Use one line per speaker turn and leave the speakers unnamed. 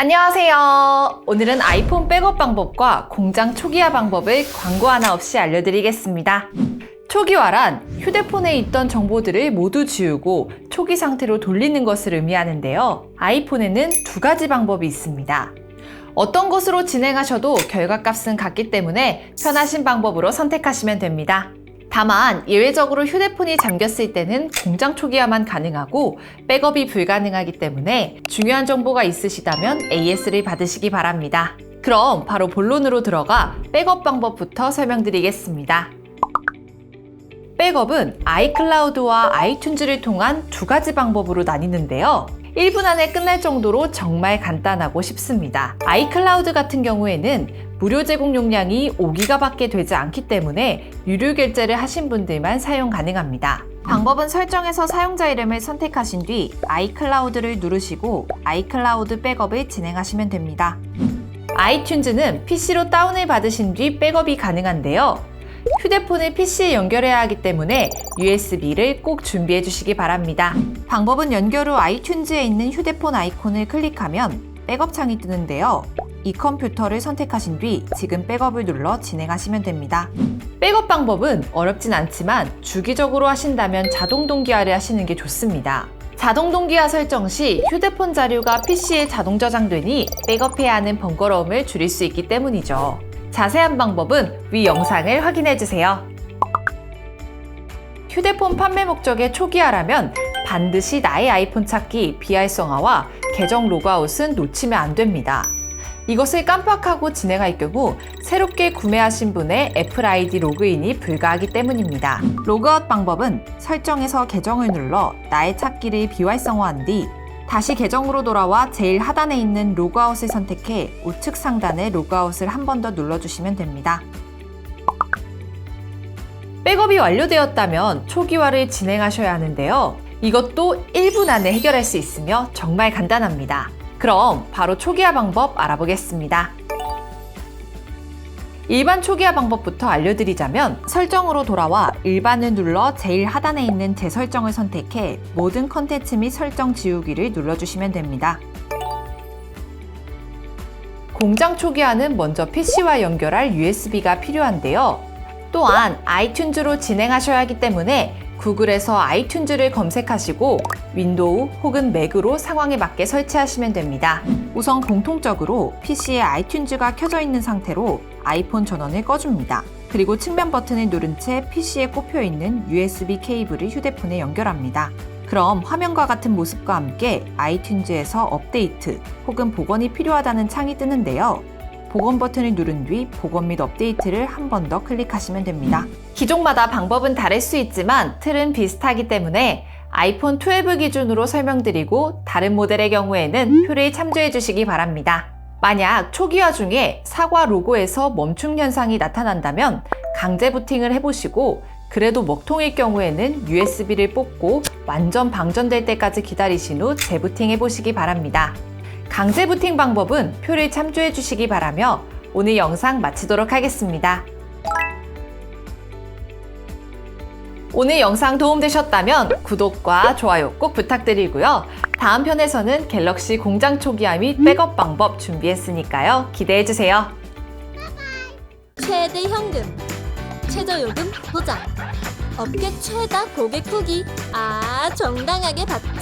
안녕하세요. 오늘은 아이폰 백업 방법과 공장 초기화 방법을 광고 하나 없이 알려드리겠습니다. 초기화란 휴대폰에 있던 정보들을 모두 지우고 초기 상태로 돌리는 것을 의미하는데요. 아이폰에는 두 가지 방법이 있습니다. 어떤 것으로 진행하셔도 결과 값은 같기 때문에 편하신 방법으로 선택하시면 됩니다. 다만 예외적으로 휴대폰이 잠겼을 때는 공장 초기화만 가능하고 백업이 불가능하기 때문에 중요한 정보가 있으시다면 AS를 받으시기 바랍니다. 그럼 바로 본론으로 들어가 백업 방법부터 설명드리겠습니다. 백업은 아이클라우드와 아이튠즈를 통한 두 가지 방법으로 나뉘는데요. 1분 안에 끝날 정도로 정말 간단하고 쉽습니다. 아이클라우드 같은 경우에는 무료 제공 용량이 5기가밖에 되지 않기 때문에 유료 결제를 하신 분들만 사용 가능합니다. 방법은 설정에서 사용자 이름을 선택하신 뒤 아이클라우드를 누르시고 아이클라우드 백업을 진행하시면 됩니다. 아이튠즈는 PC로 다운을 받으신 뒤 백업이 가능한데요. 휴대폰을 PC에 연결해야 하기 때문에 USB를 꼭 준비해 주시기 바랍니다. 방법은 연결 후 아이튠즈에 있는 휴대폰 아이콘을 클릭하면 백업 창이 뜨는데요. 이 컴퓨터를 선택하신 뒤 지금 백업을 눌러 진행하시면 됩니다. 백업 방법은 어렵진 않지만 주기적으로 하신다면 자동 동기화를 하시는 게 좋습니다. 자동 동기화 설정 시 휴대폰 자료가 PC에 자동 저장되니 백업해야 하는 번거로움을 줄일 수 있기 때문이죠. 자세한 방법은 위 영상을 확인해 주세요. 휴대폰 판매 목적의 초기화라면 반드시 나의 아이폰 찾기 비활성화와 계정 로그아웃은 놓치면 안 됩니다. 이것을 깜빡하고 진행할 경우 새롭게 구매하신 분의 애플 아이디 로그인이 불가하기 때문입니다. 로그아웃 방법은 설정에서 계정을 눌러 나의 찾기를 비활성화한 뒤 다시 계정으로 돌아와 제일 하단에 있는 로그아웃을 선택해 우측 상단에 로그아웃을 한 번 더 눌러주시면 됩니다. 백업이 완료되었다면 초기화를 진행하셔야 하는데요. 이것도 1분 안에 해결할 수 있으며 정말 간단합니다. 그럼 바로 초기화 방법 알아보겠습니다. 일반 초기화 방법부터 알려드리자면 설정으로 돌아와 일반을 눌러 제일 하단에 있는 재설정을 선택해 모든 컨텐츠 및 설정 지우기를 눌러주시면 됩니다. 공장 초기화는 먼저 PC와 연결할 USB가 필요한데요. 또한 아이튠즈로 진행하셔야 하기 때문에 구글에서 아이튠즈를 검색하시고 윈도우 혹은 맥으로 상황에 맞게 설치하시면 됩니다. 우선 공통적으로 PC에 아이튠즈가 켜져 있는 상태로 아이폰 전원을 꺼줍니다. 그리고 측면 버튼을 누른 채 PC에 꼽혀 있는 USB 케이블을 휴대폰에 연결합니다. 그럼 화면과 같은 모습과 함께 아이튠즈에서 업데이트 혹은 복원이 필요하다는 창이 뜨는데요. 복원 버튼을 누른 뒤 복원 및 업데이트를 한 번 더 클릭하시면 됩니다. 기종마다 방법은 다를 수 있지만 틀은 비슷하기 때문에 아이폰 12 기준으로 설명드리고 다른 모델의 경우에는 표를 참조해 주시기 바랍니다. 만약 초기화 중에 사과 로고에서 멈춤 현상이 나타난다면 강제 부팅을 해보시고 그래도 먹통일 경우에는 USB를 뽑고 완전 방전될 때까지 기다리신 후 재부팅 해 보시기 바랍니다. 강제 부팅 방법은 표를 참조해 주시기 바라며 오늘 영상 마치도록 하겠습니다. 오늘 영상 도움되셨다면 구독과 좋아요 꼭 부탁드리고요. 다음 편에서는 갤럭시 공장 초기화 및 백업 방법 준비했으니까요. 기대해 주세요.
최대 현금, 최저 요금 보장, 업계 최다 고객 후기. 아, 정당하게 받자.